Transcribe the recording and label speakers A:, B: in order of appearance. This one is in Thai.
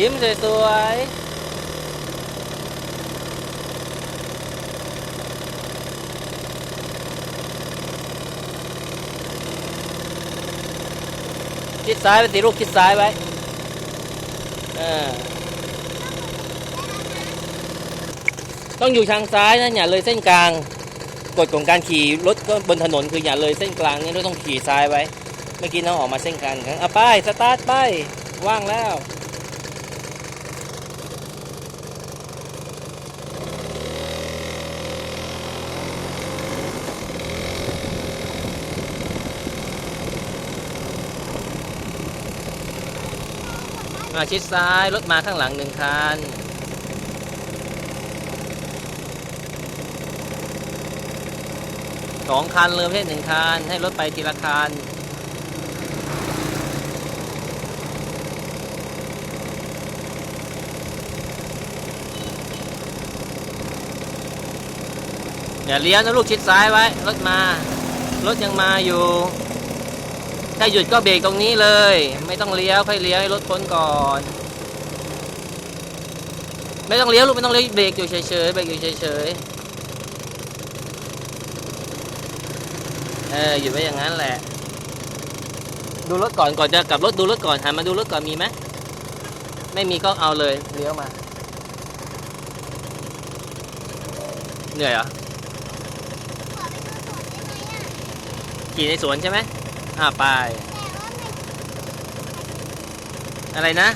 A: ยิ้มสวยๆชิดซ้ายไปสิลูกชิดซ้ายไว้เออต้องอยู่ทางซ้ายนะอย่าเลยเส้นกลางกฎของการขี่รถก็บนถนนคืออย่าเลยเส้นกลางนี่เราต้องขี่ซ้ายไว้ เมื่อกี้น้องออกมาเส้นกลางครับเอาไปสตาร์ทไปว่างแล้ว มาชิดซ้ายรถมาข้างหลังหนึ่งคันสองคันเลยไม่ใช่หนึ่งคันให้รถไปทีละคันอย่าเลี้ยวนะลูกชิดซ้ายไว้ รถมา รถยังมาอยู่ ถ้าหยุดก็เบรกตรงนี้เลย ไม่ต้องเลี้ยวค่อยเลี้ยวให้รถพ้นก่อน ไม่ต้องเลี้ยวลูกไม่ต้องเลี้ยวเบรกอยู่เฉยๆเบรกอยู่เฉยๆเออหยุดไว้อย่างนั้นแหละ ดูรถก่อนก่อนจะกลับรถดูรถก่อนหันมาดูรถก่อนมีไหมไม่มีก็เอาเลยเลี้ยวมา เหนื่อยเหรอ
B: ขอไปดูสวนได้ไหมอะ
A: ขี่ในสวนใช่ไหม อะไป อะไรนะ